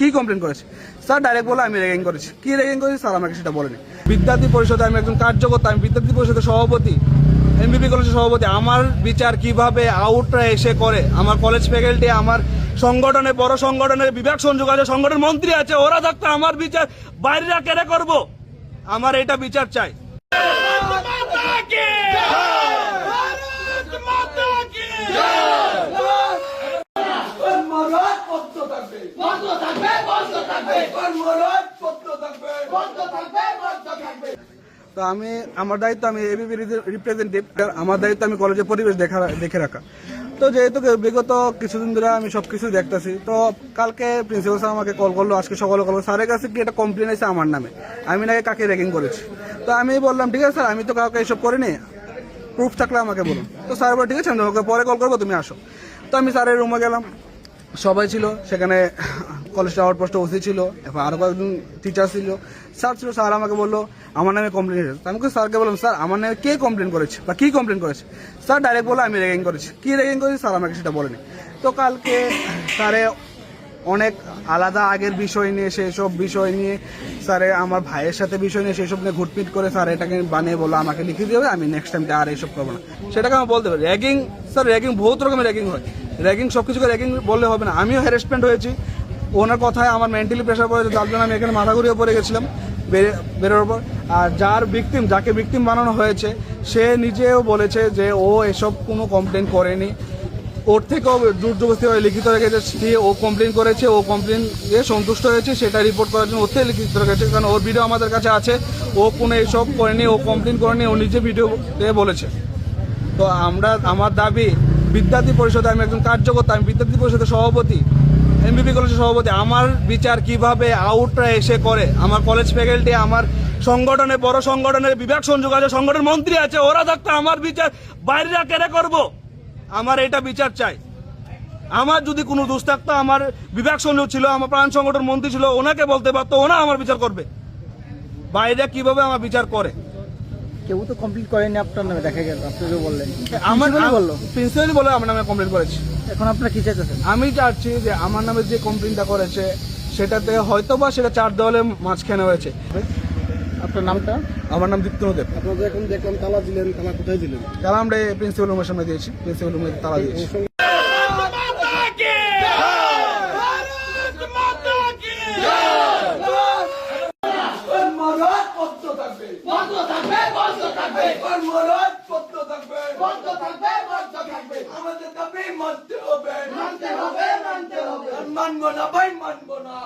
কি কমপ্লেন করেছে sir direct বলে আমি রেগিং করেছি কি রেগিং করেছি স্যার আমাকে সেটা বলেনি বিদ্যার্থী পরিষদে আমি একজন কার্যকর্তা আমি বিদ্যার্থী পরিষদের সভাপতি এমবিপি কলেজের সভাপতি আমার বিচার কীভাবে আউটরা এসে করে আমার কলেজ ফ্যাকাল্টি আমার সংগঠনে বড় সংগঠনের বিভাগ সংযোগ আছে সংগঠন মন্ত্রী আছে ওরা থাকতো আমার বিচার বাইরেরা কেড়ে করব আমার এটা বিচার চাই তো আমি আমার দায়িত্ব আমি এবিপি রিপ্রেজেন্টেটিভ আমার দায়িত্ব আমি কলেজের পরিবেশ দেখা দেখে রাখা। তো যেহেতু বিগত কিছুদিন ধরে আমি সব কিছু দেখতেছি তো কালকে প্রিন্সিপাল স্যার আমাকে কল করল আজকে সকালে কল স্যারের কাছে কি একটা কমপ্লেন আছে আমার নামে? আমি নাকি কাকে র্যাগিং করেছি? তো আমি বললাম ঠিক আছে স্যার আমি তো কাউকে এসব করিনি। প্রুফ থাকলে আমাকে বলুন। তো স্যার বলে ঠিক আছে আমি তোমাকে পরে কল করব তুমি আসো। তো আমি স্যারের রুমে গেলাম। সবাই ছিল, সেখানে কলেজটা আউটপোস্টে ওসি ছিল এবার আরও কয়েকজন টিচার ছিল। স্যার ছিল স্যার আমাকে বলল, আমার নামে কমপ্লেন এসেছে আমি স্যারকে বললাম, স্যার, আমার নামে কে কমপ্লেন করেছে? বা কি কমপ্লেন করেছে? স্যার ডাইরেক্ট বলে আমি রেগিং করেছি। কী রেগিং করেছি? স্যার আমাকে সেটা বলেনি। তো কালকে স্যারে অনেক আলাদা আগের বিষয় নিয়ে সেই সব বিষয় নিয়ে, স্যারে আমার ভাইয়ের সাথে বিষয় নিয়ে সেই সব নিয়ে ঘুটপিট করে স্যার এটাকে বানিয়ে বলল, আমাকে লিখে দেবে আমি নেক্সট টাইমটা আর এইসব করব না। সেটাকে আমি বলতে পারি। র্যাগিং স্যার র্যাগিং বহুত রকমের র্যাগিং হয়। র্যাগিং সব কিছুকে র্যাগিং বললে হবে না। আমিও হ্যারাসমেন্ট হয়েছি। ওনার কথায় আমার মেন্টালি প্রেশার পড়েছে যার জন্য আমি এখানে মাথা ঘুরিয়ে পড়ে গেছিলাম, বেরে- বেরোর পর। আর যার ভিকটিম যাকে ভিকটিম বানানো হয়েছে, সে নিজেও বলেছে যে ও এসব কোনো কমপ্লেন করেনি। ওর থেকেও জোর জবস্তি হয়ে লিখিত রেখেছে দিয়ে ও কমপ্লেন করেছে, ও কমপ্লেন দিয়ে সন্তুষ্ট হয়েছে, সেটা রিপোর্ট করার জন্য ওর থেকে লিখিত রেখেছে কারণ ওর ভিডিও আমাদের কাছে আছে। ও কোনো এসব করেনি, ও কমপ্লেন করেনি, ও নিজে ভিডিও বলেছে। তো আমরা, আমার দাবি বিদ্যার্থী পরিষদে আমি একজন কার্যকর্তা, আমি বিদ্যার্থী পরিষদের সভাপতি এমবিপি কলেজের সভাপতি, আমার বিচার কীভাবে আউটরা এসে করে? আমার কলেজ ফ্যাকাল্টি আমার সংগঠনে, বড় সংগঠনের বিভাগ সংযোগ আছে সংগঠন মন্ত্রী আছে, ওরা থাকতো আমার বিচার বাইরেরা কেড়ে করব? আমার এটা বিচার চাই। আমার যদি কোনো দোষ থাকতো, আমার বিভাগ সংযোগ ছিল, আমার প্রাণ সংগঠন মন্ত্রী ছিল, ওনাকে বলতে পারতো ওনা আমার বিচার করবে। বাইরে কীভাবে আমার বিচার করে? কেউ তো কমপ্লিট করেনি আপনার নামে দেখা গেল আপনি যে বললেন। আমার Principal বলল। প্রিন্সিপাল বলে আমার নামে কমপ্লেন করেছি। এখন আপনারা কি চাইতেছেন? আমি চাচ্ছি যে আমার নামে যে কমপ্লেনটা করেছে সেটাতে হয়তো বা সেটা চার দেওয়ালে মাঝখানে হয়েছে। আপনার নামটা? আমার নাম দীপ্তন দেব। আপনাদের এখন দেখলাম তালা দিলেন তালা কোথায় দিলেন? তারা আমরা প্রিন্সিপাল রুমের সামনে দিয়েছি। প্রিন্সিপাল রুমে তালা দিয়েছি। মানতে হবে। মানতে হবে মানতে হবে। মানবো না ভাই মানবো না।